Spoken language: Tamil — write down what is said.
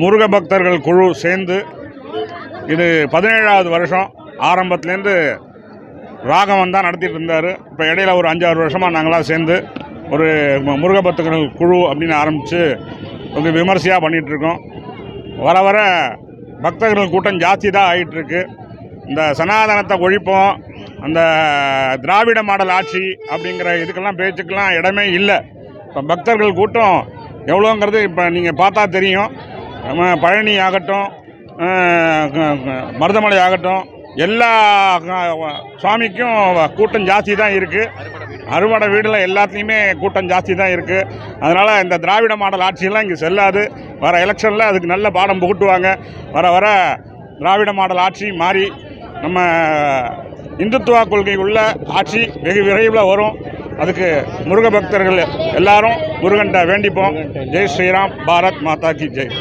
முருக பக்தர்கள் குழு சேர்ந்து இது பதினேழாவது வருஷம் ஆரம்பத்துலேருந்து ராகவன் தான் நடத்திட்டு இருந்தார். இப்போ இடையில ஒரு அஞ்சாறு வருஷமாக நாங்களாம் சேர்ந்து ஒரு முருக பக்தர்கள் குழு அப்படின்னு ஆரம்பித்து கொஞ்சம் விமர்சையாக பண்ணிகிட்ருக்கோம் வர வர பக்தர்கள் கூட்டம் ஜாஸ்தி தான் ஆகிட்டுருக்கு இந்த சனாதனத்தை ஒழிப்போம் அந்த திராவிட மாடல் ஆட்சி அப்படிங்கிற இதுக்கெல்லாம் பேச்சுக்கெல்லாம் இடமே இல்லை. இப்போ பக்தர்கள் கூட்டம் எவ்வளோங்கிறது இப்போ நீங்கள் பார்த்தா தெரியும். பழனி ஆகட்டும் மருதமலை ஆகட்டும் எல்லா சுவாமிக்கும் கூட்டம் ஜாஸ்தி தான் இருக்குது அறுவடை வீடில் எல்லாத்துலேயுமே கூட்டம் ஜாஸ்தி தான் இருக்குது அதனால் இந்த திராவிட மாடல் ஆட்சியெல்லாம் இங்கே செல்லாது. வர எலெக்ஷனில் அதுக்கு நல்ல பாடம் புகட்டுவாங்க. வர வர திராவிட மாடல் ஆட்சி மாறி நம்ம இந்துத்துவா கொள்கை உள்ள ஆட்சி வெகு விரைவில் வரும். அதுக்கு முருக பக்தர்கள் எல்லாரும் முருகன்ட்ட வேண்டிப்போம். ஜெய் ஸ்ரீராம் பாரத் மாதா கி ஜெய்.